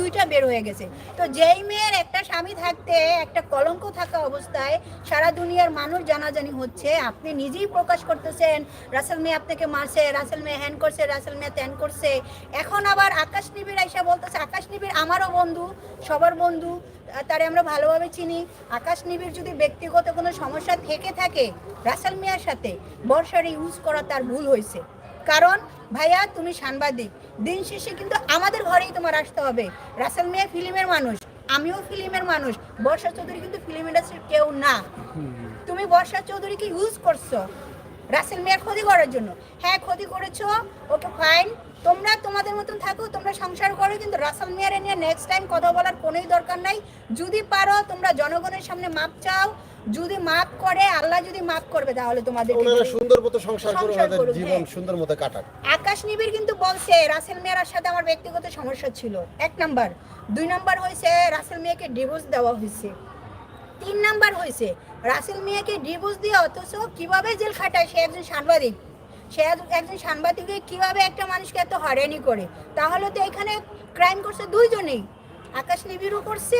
দুইটা বের হয়ে গেছে। তো যেই মেয়ের একটা স্বামী থাকতে, একটা কলঙ্ক থাকা অবস্থায় সারা দুনিয়ার মানুষ জানাজানি হচ্ছে, আপনি নিজেই প্রকাশ করতেছেন, রাসেল মেয়ে আপনাকে মারছে, রাসেল মেয়ে হ্যান করছে, রাসেল মেয়ে ত্যান করছে। এখন আবার আকাশ নিবিড় আইসা বলতেছে, আকাশ নিবিড় আমারও বন্ধু, সবার বন্ধু, তারে আমরা ভালোভাবে চিনি। আকাশ নিবিড় যদি ব্যক্তিগত কোনো সমস্যা থেকে থাকে, রাসেল মিয়ার সাথে বর্ষার ইউজ করা তার ভুল হয়েছে। কারণ, ভাইয়া, তুমি সাংবাদিক। দিন শেষে কিন্তু আমাদের ঘরেই তোমার আসতে হবে। রাসেল মিয়া ফিল্মের মানুষ, আমিও ফিল্মের মানুষ। বর্ষা চৌধুরী কিন্তু ফিল্ম ইন্ডাস্ট্রির কেউ না। তুমি বর্ষা চৌধুরীকে ইউজ করছ রাসেল মিয়ার ক্ষতি করার জন্য। হ্যাঁ ক্ষতি করেছ, ওকে ফাইন তোমরা তোমাদের মতন থাকো, তোমরা সংসার করো, কিন্তু রাসেল মিয়ারে নিয়ে নেক্সট টাইম কথা বলার কোনোই দরকার নাই। যদি পারো, তোমরা জনগণের সামনে মাপ চাও। যদি মাপ করে আল্লাহ যদি মাপ করবে তাহলে তোমাদের ওনারা সুন্দর মতো সংসার করে ওনাদের জীবন হ্যাঁ। সুন্দর মতো কাটাক। আকাশ নিবিড় কিন্তু বলছে রাসেল মিয়ার সাথে আমার ব্যক্তিগত সমস্যা ছিল। এক নাম্বার। দুই নাম্বার হয়েছে রাসেল মিয়াকে ডিভোর্স দেওয়া হয়েছে তিন নাম্বার হয়েছে রাসেল মিয়াকে ডিভোর্স দিয়ে অথচ কীভাবে জেল খাটায়? সে একজন সাংবাদিক। সে একজন সাংবাদিককে কীভাবে একটা মানুষকে এত হয়রানি করে? তাহলে তো এখানে ক্রাইম করছে দুইজনেই। আকাশ নিবিড়ও করছে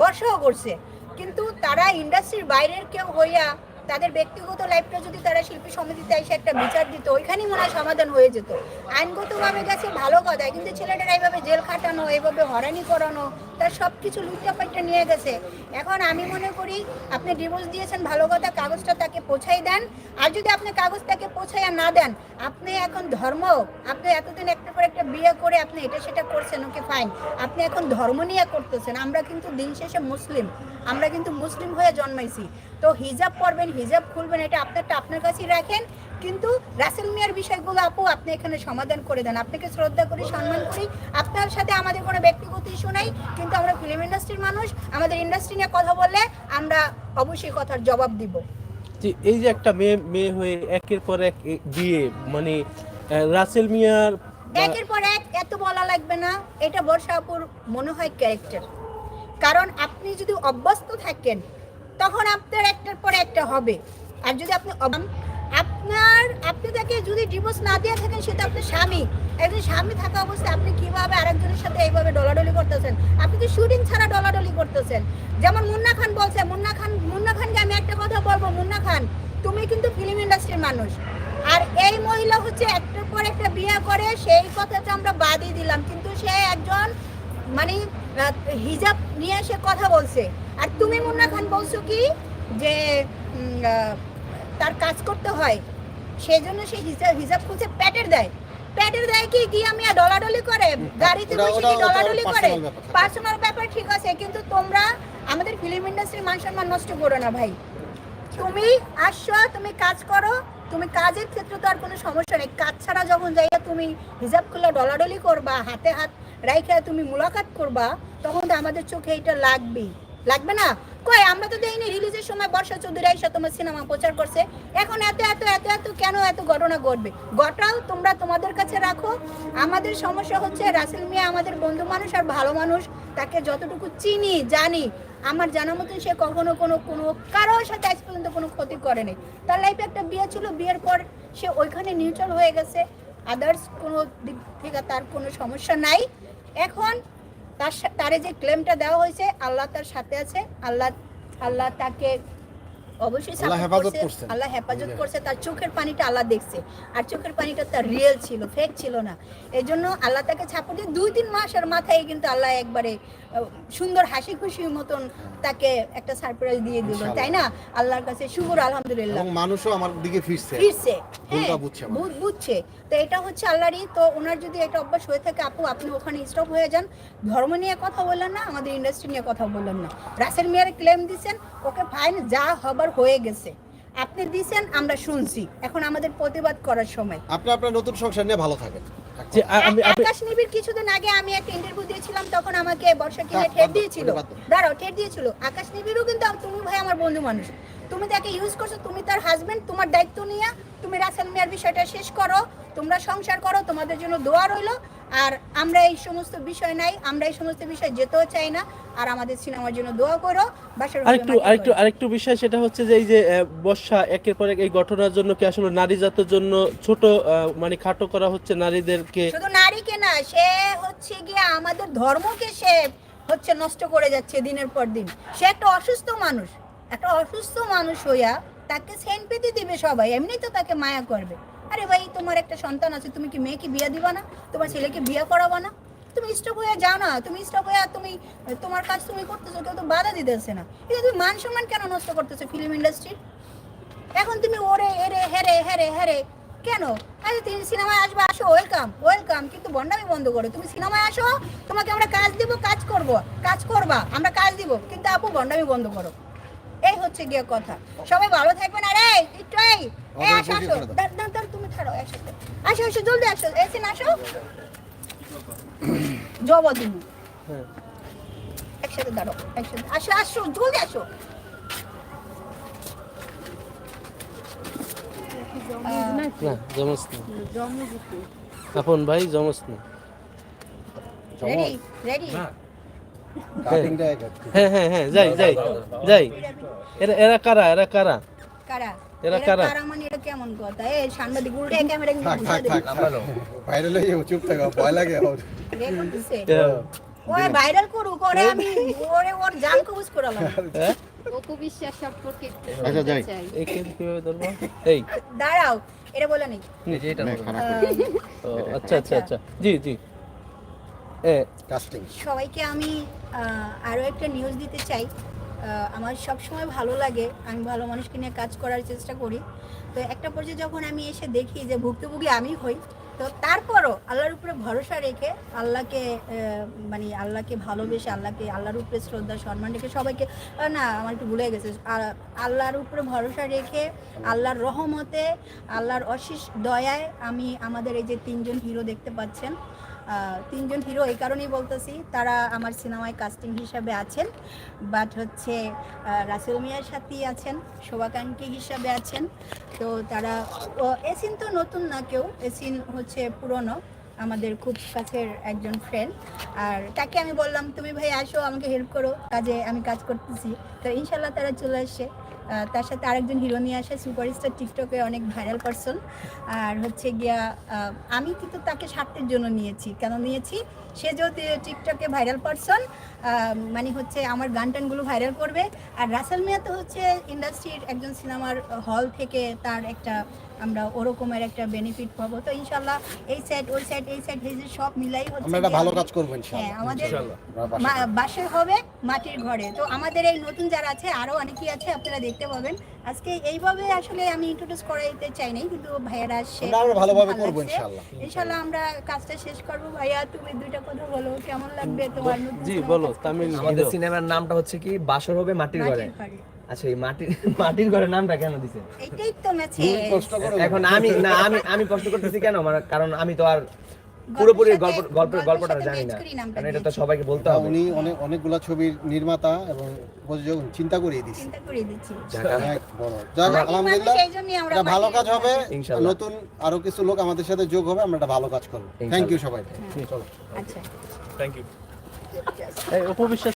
বর্ষাও করছে। কিন্তু তারা ইন্ডাস্ট্রির বাইরের কেউ হইয়া তাদের ব্যক্তিগত লাইফটা যদি তারা শিল্পী সমিতিতে এসে একটা বিচার দিত, ওইখানেই মনে হয় সমাধান হয়ে যেত। আইনগতভাবে গেছে, ভালো কথা। কিন্তু ছেলেটারা এইভাবে জেল খাটানো, এইভাবে হরানি করানো তার সব কিছু লুটটা নিয়ে গেছে। এখন আমি মনে করি, আপনি ডিভোর্স দিয়েছেন, ভালো কথা, কাগজটা তাকে পৌঁছাই দেন। আর যদি আপনি কাগজ তাকে পৌঁছাইয়া না দেন, আপনি এখন ধর্ম, আপনি এতদিন একটা পর একটা বিয়ে করে আপনি এটা সেটা করছেন, ওকে ফাইন আপনি এখন ধর্ম নিয়ে করতেছেন, আমরা কিন্তু দিন শেষে মুসলিম, আমরা কিন্তু মুসলিম হয়ে জন্মাইছি। তো হিজাব পরবেন, হিজাব খুলবেন, এটা আপনারটা আপনার কাছেই রাখেন। কিন্তু রাসেল মিয়ার বিষয়গুলো আপু আপনি এখানে সমাধান করে দেন। আপনাকে শ্রদ্ধা করি সম্মান করি। আপনার সাথে আমাদের কোনো ব্যক্তিগত ইস্যু নাই কিন্তু আমরা ফিল্ম ইন্ডাস্ট্রির মানুষ। আমাদের ইন্ডাস্ট্রি নিয়ে কথা বললে আমরা অবশ্যই কথার জবাব দিব। যে এই যে একটা মেয়ে মেয়ে হয়ে একের পর এক বিয়ে মানে রাসেল মিয়ার একের পর এক এত বলা লাগবে না। এটা বর্ষা আপুর মনে হয় ক্যারেক্টার। কারণ আপনি যদি অভ্যস্ত থাকেন তখন আপনার একটার পর একটা হবে। আর যদি আপনি আপনার, আপনি তাকে যদি ডিভোর্স না দিয়ে থাকেন, সেটা আপনার স্বামী। একজন স্বামী থাকা অবস্থায় আপনি কীভাবে আরেকজনের সাথে এইভাবে ডলাডলি করতেছেন? আপনি তো শুটিং ছাড়া ডলাডলি করতেছেন। যেমন মুন্না খান বলছে, মুন্না খান, মুন্না খানকে আমি একটা কথা বলব, মুন্না খান, তুমি কিন্তু ফিল্ম ইন্ডাস্ট্রির মানুষ। আর এই মহিলা হচ্ছে একটার পর একটা বিয়ে করে, সেই কথাটা আমরা বাদই দিলাম। কিন্তু সে একজন মানে হিজাব নিয়ে সে কথা বলছে। আর তুমি মুন্না খান বলছো কি? যে তার কাজ করতে হয়। সেই জন্য সে হিসাব হিসাব খুঁজে প্যাটের দেয়। প্যাটের দেয় কি গিয়ে আমি আর ডলাডলি করে গাড়িতে বসে কি ডলাডলি করে। পার্সোনাল ব্যাপার ঠিক আছে কিন্তু তোমরা আমাদের ফিল্ম ইন্ডাস্ট্রির মান সম্মান নষ্ট করো না ভাই। তুমি আসছো তুমি কাজ করো তুমি কাজের ক্ষেত্রে তো আর কোনো সমস্যা নেই। কাজ ছাড়া যখন যাইয়া তুমি হিসাব খুলে ডলাডলি করবা হাতে হাত রাইখা তুমি মুলাকাত করবা তখন তো আমাদের চোখে এটা লাগবেই। লাগবে না? কয় আমরা তো দেইনি। রিলিজের সময় বর্ষা চৌধুরী আইসা তোমার সিনেমা প্রচার করছে। এখন এত এত এত এত, কেন এত ঘটনা ঘটবে? ঘটাও, তোমরা তোমাদের কাছে রাখো। আমাদের সমস্যা হচ্ছে, রাসেল মিয়া আমাদের বন্ধু মানুষ আর ভালো মানুষ। তাকে যতটুকু চিনি, জানি। আমার জানা মতন সে কখনো কোনো কোনো কারোর সাথে আজ পর্যন্ত কোনো ক্ষতি করেনি। তার লাইফে একটা বিয়ে ছিল, বিয়ের পর সে ওইখানে নিউট্রাল হয়ে গেছে। আদার্স কোনো দিক থেকে তার কোনো সমস্যা নাই। এখন তার তারে যে ক্লেমটা দেওয়া হয়েছে আল্লাহ তার সাথে আছে। আল্লাহ আল্লাহ তাকে অবশ্যই আল্লাহ হেফাজত করছে। আল্লাহ হেফাজত করছে তার চোখের পানিটা আল্লাহ দেখছে। আর চোখের পানিটা তার রিয়েল ছিল ফেক ছিল না। এই জন্য আল্লাহ তাকে ছাপড় দিয়ে দুই তিন মাসের মাথায় কিন্তু আল্লাহ একবারে সুন্দর হাসি খুশি মতন তাকে একটা সারপ্রাইজ দিয়ে দিল তাই না? আল্লাহর কাছে শুকুর আলহামদুলিল্লাহ। এবং মানুষও আমার দিকে ফিরছে। ফিরছে হ্যাঁ বুঝছে বুঝছে। তো এটা হচ্ছে আল্লাহরই তো ওনার যদি একটা অভ্যাস হয়ে থাকে আপু আপনি ওখানে স্টপ হয়ে যান। ধর্ম নিয়ে কথা বললেন না আমাদের ইন্ডাস্ট্রি নিয়ে কথা বললেন না। রাসেল মিয়ার ক্লেম দিচ্ছেন ওকে ফাইন যা হবার হয়ে গেছে। আপনি দিছেন আমরা শুনছি। এখন আমাদের প্রতিবাদ করার সময়। আপনি আপনার নতুন সংসার নিয়ে ভালো থাকেন। আকাশ নিবিড় কিছুদিন আগে আমি একটা ইন্টারভিউ দিয়েছিলাম তখন আমাকে বর্ষা কিনে ঠেট দিয়েছিল। দাঁড়াও ঠেট দিয়েছিল। আকাশ নিবিরও কিন্তু তুমি ভাই আমার বন্ধু মানুষ। তুমি তাকে ইউজ করছ তুমি তার হাজবেন্ড তোমার দায়িত্ব নিয়ে তুমি রাসেল মিয়ার বিষয়টা শেষ করো। তোমরা সংসার করো তোমাদের জন্য দোয়া রইল। আর আমরা এই সমস্ত বিষয় নাই আমরা এই সমস্ত বিষয় যেতেও চাই না। আর আমাদের সিনেমার জন্য দোয়া করো আরেকটু আরেকটু আরেকটু বিষয় সেটা হচ্ছে যে এই যে বর্ষা একের পর এক এই ঘটনার জন্য কি আসলে নারী জাতের জন্য ছোট মানে খাটো করা হচ্ছে নারীদেরকে? শুধু নারীকে না সে হচ্ছে গিয়ে আমাদের ধর্মকে সে হচ্ছে নষ্ট করে যাচ্ছে দিনের পর দিন। সে একটা অসুস্থ মানুষ একটা অসুস্থ মানুষ হইয়া তাকে সেন্ট পেতে দিবে সবাই এমনি তো তাকে মায়া করবে। আরে ভাই, তোমার একটা সন্তান আছে, তুমি কি মেয়েকে বিয়ে দিবা না? তোমার ছেলেকে বিয়ে করাবা না? তুমি স্টপ হয়ে যাও না, তুমি স্টপ হয়ে তুমি, তোমার কাজ তুমি করতেছো, কেউ তো বাধা দিতেছে না। কিন্তু তুমি মান সম্মান কেন নষ্ট করতেছো ফিল্ম ইন্ডাস্ট্রির এখন তুমি ওরে, এরে, হেরে হেরে হেরে, কেন? আরে তুমি সিনেমায় আসবে, আসো ওয়েলকাম ওয়েলকাম কিন্তু বন্ডামি বন্ধ করো। তুমি সিনেমায় আসো, তোমাকে আমরা কাজ দিব, কাজ করব, কাজ করবা, আমরা কাজ দিব, কিন্তু আপু বন্ডামি বন্ধ করো। এই হচ্ছে গিয়ে কথা। সবাই ভালো থাকবেন, আরে, একটু আসো আসো পরিচয় করে দাও। দাঁড়, দাঁড়, দাঁড়, তুমি ছাড়ো একসাথে। আসো আসো জলদি আসো এসিন আসো। জবা তুমি হ্যাঁ। একসাথে দাঁড়ো একসাথে। আসো আসো জলদি আসো। না জমস আপন ভাই জমস না। রেডি রেডি এক। হ্যাঁ হ্যাঁ হ্যাঁ যাই যাই যাই। এরা এরা কারা এরা কারা? কারা? এরা কারা? মানে এটা কেমন কথা? এই সাংবাদিক উল্টে ক্যামেরা কিন্তু থাক থাক। থাক ভাইরাল হয়ে চুপ থাকো ভয় লাগে হ্যাঁ। ওই ভাইরাল করুক ওরে আমি ওরে ওর জান কবুজ করালাম। হ্যাঁ? বিশ্বাস সম্পর্কে আচ্ছা, যাই। চাই। কীভাবে ধরবো? এই। দাঁড়াও এটা বলে নেই। ও, আচ্ছা আচ্ছা আচ্ছা। জি জি। এ। কাস্টিং সবাইকে আমি আরও একটা নিউজ দিতে চাই। আমার সব সময় ভালো লাগে। আমি ভালো মানুষকে নিয়ে কাজ করার চেষ্টা করি। তো একটা পর্যায়ে যখন আমি এসে দেখি যে ভুক্তভোগী আমি হই, তো তারপরও আল্লাহর উপরে ভরসা রেখে আল্লাহকে মানে আল্লাহকে ভালোবেসে, আল্লাহকে, আল্লাহর উপরে শ্রদ্ধা, সম্মান রেখে সবাইকে না, আমার একটু ভুলে গেছে। আল্লাহর উপরে ভরসা রেখে আল্লাহর রহমতে, আল্লাহর অশেষ দয়ায় আমি আমাদের এই যে তিনজন হিরো দেখতে পাচ্ছেন তিনজন হিরো এই কারণেই বলতেছি তারা আমার সিনেমায় কাস্টিং হিসাবে আছেন বাট হচ্ছে রাসেল মিয়ার সাথেই আছেন শোভাকাঙ্ক্ষী হিসাবে আছেন তো তারা এসিন তো নতুন না কেউ এসিন হচ্ছে পুরনো আমাদের খুব কাছের একজন ফ্রেন্ড আর তাকে আমি বললাম তুমি ভাই আসো আমাকে হেল্প করো কাজে আমি কাজ করতেছি। তো ইনশাল্লাহ তারা চলে আহ, তার সাথে আরেকজন হিরো নিয়ে আসে সুপারস্টার টিকটকে অনেক ভাইরাল পার্সন আর হচ্ছে গিয়া আমি কিন্তু তাকে স্বার্থের জন্য নিয়েছি। কেন নিয়েছি? সে যদি টিকটকে ভাইরাল পার্সন মানে হচ্ছে আমার গান টানগুলো ভাইরাল করবে। আর রাসেল মিয়া তো হচ্ছে ইন্ডাস্ট্রির একজন সিনেমার হল থেকে তার একটা আমরা ওরকমের একটা বেনিফিট পাবো। তো ইনশাল্লাহ এই সাইড ওই সাইড এই সাইড এই সব মিলাই হচ্ছে আমরা একটা ভালো কাজ করব হ্যাঁ আমাদের বাসায় হবে মাটির ঘরে। তো আমাদের এই নতুন যারা আছে আরও অনেকেই আছে আপনারা দেখতে পাবেন। আজকে এইভাবে আসলে আমি ইন্ট্রোডিউস করাইতে চাই নাই কিন্তু ভাইয়ারা আসছে আমরা ভালোভাবে ভালো করব। ইনশাআল্লাহ ইনশাল্লাহ। আমরা কাজটা শেষ করব। ভাইয়া তুমি দুইটা কথা বলো কেমন লাগবে তোমার নতুন জি বলো তামিল আমাদের সিনেমার নামটা হচ্ছে কি? বাসর হবে মাটির ঘরে। মাটির ঘরে। আচ্ছা এই মাটির মাটির ঘরের নামটা কেন দিছে? এইটাই তো করো এখন আমি না আমি আমি কষ্ট করতেছি কেন? মানে কারণ আমি তো আর পুরোপুরি গল্প গল্পের গল্পটা জানি না। কারণ এটা তো সবাইকে বলতে হবে। উনি অনেক অনেকগুলা ছবির নির্মাতা এবং প্রযোজক চিন্তা করিয়ে দিচ্ছে চিন্তা করে দিচ্ছি অনেক বড়। যাক আলহামদুলিল্লাহ ভালো কাজ হবে। ইনশাআল্লাহ। নতুন আরও কিছু লোক আমাদের সাথে যোগ হবে আমরা একটা ভালো কাজ করব। থ্যাংক ইউ সবাই চলো। আচ্ছা। এই অপবিশ্বাস